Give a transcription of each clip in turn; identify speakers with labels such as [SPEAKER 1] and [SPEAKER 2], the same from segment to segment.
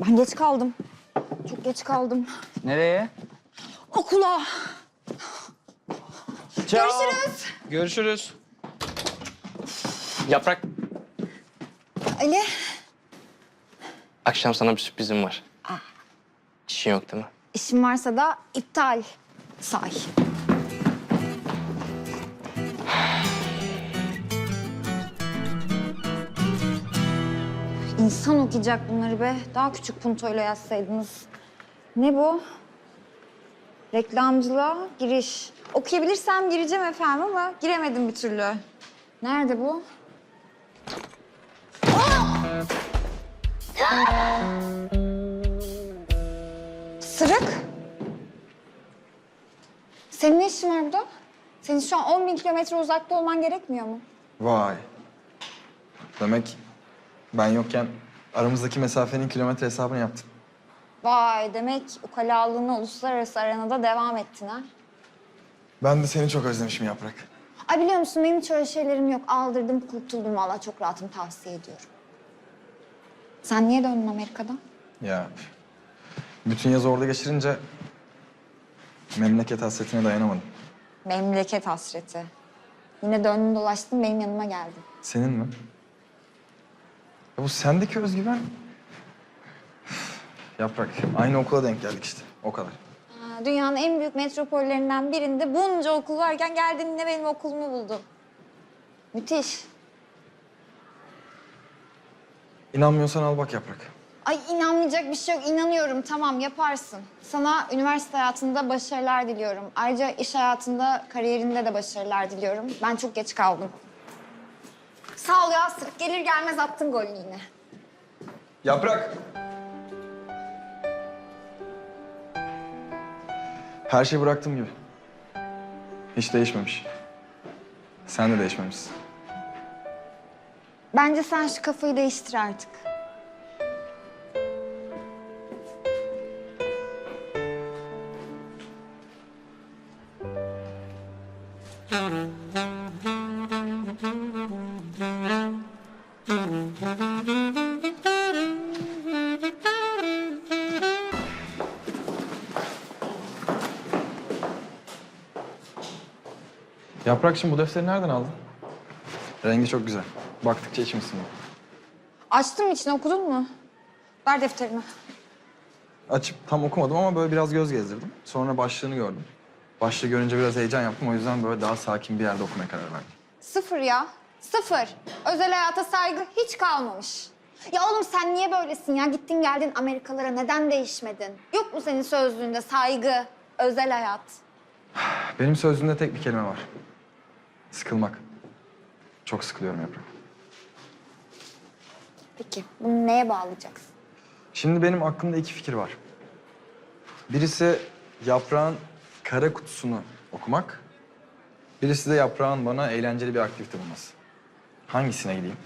[SPEAKER 1] Ben geç kaldım. Çok geç kaldım.
[SPEAKER 2] Nereye?
[SPEAKER 1] Okula.
[SPEAKER 2] Ciao.
[SPEAKER 1] Görüşürüz.
[SPEAKER 2] Görüşürüz. Yaprak.
[SPEAKER 1] Ali.
[SPEAKER 3] Akşam sana bir sürprizim var. İşin yok değil mi?
[SPEAKER 1] İşin varsa da iptal say. İnsan okuyacak bunları be. Daha küçük puntoyla yazsaydınız. Ne bu? Reklamcılığa giriş. Okuyabilirsem gireceğim efendim ama giremedim bir türlü. Nerede bu? Sırık. Senin ne işin var burada? Senin şu an 10 bin kilometre uzakta olman gerekmiyor mu?
[SPEAKER 4] Vay. Demek ben yokken aramızdaki mesafenin kilometre hesabını yaptın.
[SPEAKER 1] Vay demek ukalalığına uluslararası arenada devam ettin ha?
[SPEAKER 4] Ben de seni çok özlemişim Yaprak.
[SPEAKER 1] Ay biliyor musun benim hiç öyle şeylerim yok. Aldırdım kurtuldum valla çok rahatım tavsiye ediyorum. Sen niye döndün Amerika'dan?
[SPEAKER 4] Ya bütün yaz orada geçirince memleket hasretine dayanamadım.
[SPEAKER 1] Memleket hasreti. Yine döndün dolaştın benim yanıma geldin.
[SPEAKER 4] Senin mi? Ya bu sendeki özgüven... Yaprak, aynı okula denk geldik işte. O kadar.
[SPEAKER 1] Dünyanın en büyük metropollerinden birinde bunca okul varken geldin yine benim okulumu buldun. Müthiş.
[SPEAKER 4] İnanmıyorsan al bak Yaprak.
[SPEAKER 1] Ay inanmayacak bir şey yok. İnanıyorum. Tamam yaparsın. Sana üniversite hayatında başarılar diliyorum. Ayrıca iş hayatında, kariyerinde de başarılar diliyorum. Ben çok geç kaldım. Sağ ol ya. Sırf gelir gelmez attın golü yine.
[SPEAKER 4] Yaprak! Her şeyi bıraktığım gibi. Hiç değişmemiş. Sen de değişmemişsin.
[SPEAKER 1] Bence sen şu kafayı değiştir artık.
[SPEAKER 4] Yaprak şimdi bu defteri nereden aldın? Rengi çok güzel. Baktıkça içim
[SPEAKER 1] mı içine okudun mu? Ver defterimi.
[SPEAKER 4] Açıp tam okumadım ama böyle biraz göz gezdirdim. Sonra başlığını gördüm. Başlığı görünce biraz heyecan yaptım. O yüzden böyle daha sakin bir yerde okumaya karar verdim.
[SPEAKER 1] Sıfır ya. Sıfır. Özel hayata saygı hiç kalmamış. Ya oğlum sen niye böylesin ya? Gittin geldin Amerikalara neden değişmedin? Yok mu senin sözlüğünde saygı, özel hayat?
[SPEAKER 4] Benim sözlüğümde tek bir kelime var. Sıkılmak. Çok sıkılıyorum Yaprak.
[SPEAKER 1] Peki bunu neye bağlayacaksın?
[SPEAKER 4] Şimdi benim aklımda iki fikir var. Birisi yaprağın kara kutusunu okumak. Birisi de yaprağın bana eğlenceli bir aktivite bulması. Hangisine gideyim?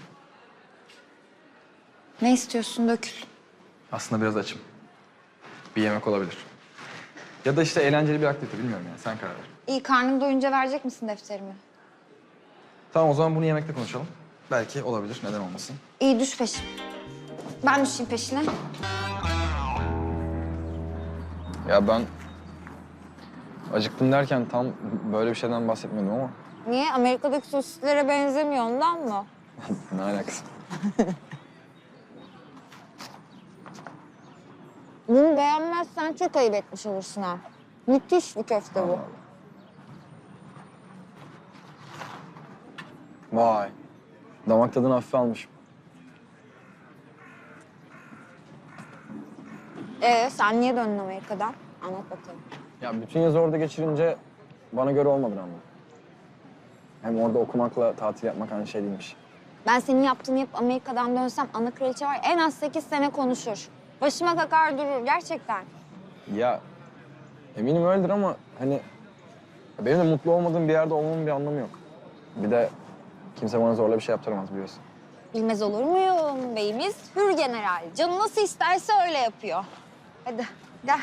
[SPEAKER 1] Ne istiyorsun dökül.
[SPEAKER 4] Aslında biraz açım. Bir yemek olabilir. Ya da işte eğlenceli bir aktivite bilmiyorum yani sen karar ver.
[SPEAKER 1] İyi karnım doyunca verecek misin defterimi?
[SPEAKER 4] Tamam o zaman bunu yemekte konuşalım. Belki olabilir neden olmasın.
[SPEAKER 1] İyi düş peşim. Ben düşeyim peşine.
[SPEAKER 4] Ya ben acıktım derken tam böyle bir şeyden bahsetmedim ama
[SPEAKER 1] Niye? Amerika'daki sosislere benzemiyor ondan mı?
[SPEAKER 4] ne alakası?
[SPEAKER 1] Bunu beğenmezsen çok ayıp etmiş olursun ha. Müthiş bir köfte bu.
[SPEAKER 4] Vay. Damak tadını hafife almışım.
[SPEAKER 1] Ee sen niye döndün Amerika'dan? Anlat bakalım.
[SPEAKER 5] Ya bütün yaz orada geçirince bana göre olmadı ama. Hem orada okumakla tatil yapmak aynı şey değilmiş.
[SPEAKER 1] Ben senin yaptığını yapıp Amerika'dan dönsem ana kraliçe var en az sekiz sene konuşur. Başıma kakar durur gerçekten.
[SPEAKER 5] Ya eminim öyledir ama hani benim de mutlu olmadığım bir yerde olmamın bir anlamı yok. Bir de kimse bana zorla bir şey yaptıramaz biliyorsun.
[SPEAKER 1] Bilmez olur muyum beyimiz? Hür general. Canı nasıl isterse öyle yapıyor. Hadi gel.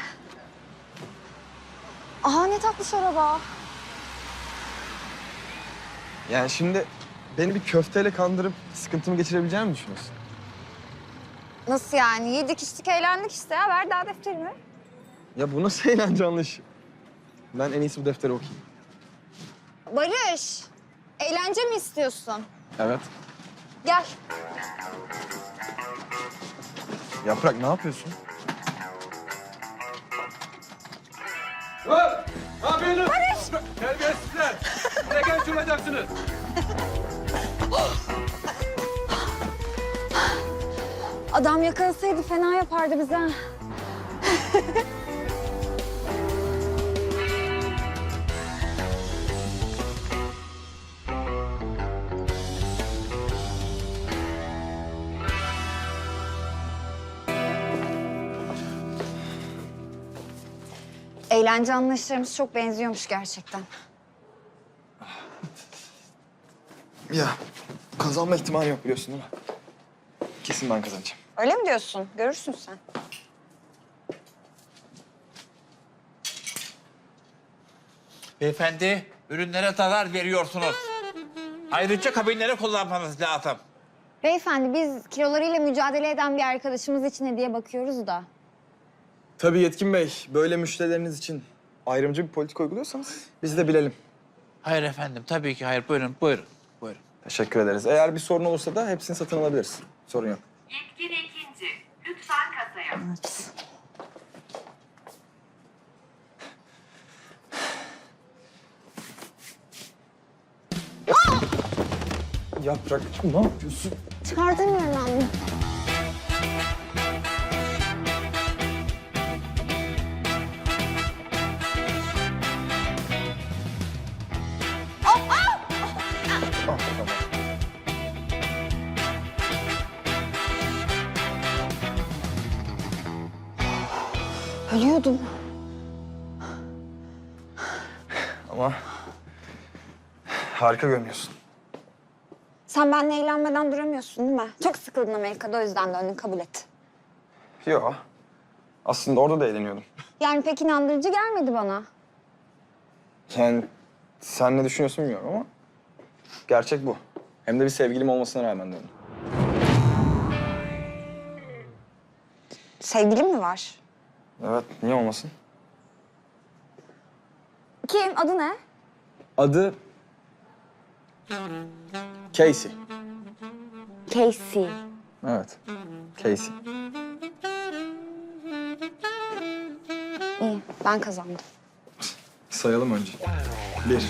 [SPEAKER 1] Aa ne tatlış araba.
[SPEAKER 4] Yani şimdi beni bir köfteyle kandırıp sıkıntımı geçirebileceğini mi düşünüyorsun?
[SPEAKER 1] Nasıl yani? Yedik içtik eğlendik işte ya. Ver daha defterimi.
[SPEAKER 4] Ya bu nasıl eğlence anlayışı? Ben en iyisi bu defteri okuyayım.
[SPEAKER 1] Barış, eğlence mi istiyorsun?
[SPEAKER 4] Evet.
[SPEAKER 1] Gel.
[SPEAKER 4] Yaprak ne yapıyorsun?
[SPEAKER 6] Terbiyesizler! Buraya gel şuradacaksınız.
[SPEAKER 1] Adam yakalasaydı fena yapardı bize. Eğlence anlayışlarımız çok benziyormuş gerçekten.
[SPEAKER 4] Ya kazanma ihtimali yok biliyorsun değil mi? Kesin ben kazanacağım.
[SPEAKER 1] Öyle mi diyorsun? Görürsün sen.
[SPEAKER 7] Beyefendi, ürünlere zarar veriyorsunuz. Ayrıca kabinlere kullanmanız lazım.
[SPEAKER 1] Beyefendi biz kilolarıyla mücadele eden bir arkadaşımız için hediye bakıyoruz da.
[SPEAKER 4] Tabii Yetkin Bey, böyle müşterileriniz için ayrımcı bir politika uyguluyorsanız biz de bilelim.
[SPEAKER 7] Hayır efendim, tabii ki hayır. Buyurun, buyurun, buyurun.
[SPEAKER 4] Teşekkür ederiz. Eğer bir sorun olursa da hepsini satın alabiliriz. Sorun yok.
[SPEAKER 8] Yetkin ikinci. Lütfen kasaya.
[SPEAKER 4] Yaprak ne yapıyorsun?
[SPEAKER 1] Çıkartamıyorum anne. Ölüyordum.
[SPEAKER 4] Ama harika görünüyorsun.
[SPEAKER 1] Sen benimle eğlenmeden duramıyorsun değil mi? Çok sıkıldın Amerika'da o yüzden döndün kabul et.
[SPEAKER 4] Yo. Aslında orada da eğleniyordum.
[SPEAKER 1] Yani pek inandırıcı gelmedi bana.
[SPEAKER 4] Yani sen ne düşünüyorsun bilmiyorum ama gerçek bu. Hem de bir sevgilim olmasına rağmen döndüm.
[SPEAKER 1] Sevgilin mi var?
[SPEAKER 4] Evet, niye olmasın?
[SPEAKER 1] Kim? Adı ne?
[SPEAKER 4] Adı Casey.
[SPEAKER 1] Casey.
[SPEAKER 4] Evet, Casey.
[SPEAKER 1] İyi, ben kazandım.
[SPEAKER 4] Sayalım önce. Bir,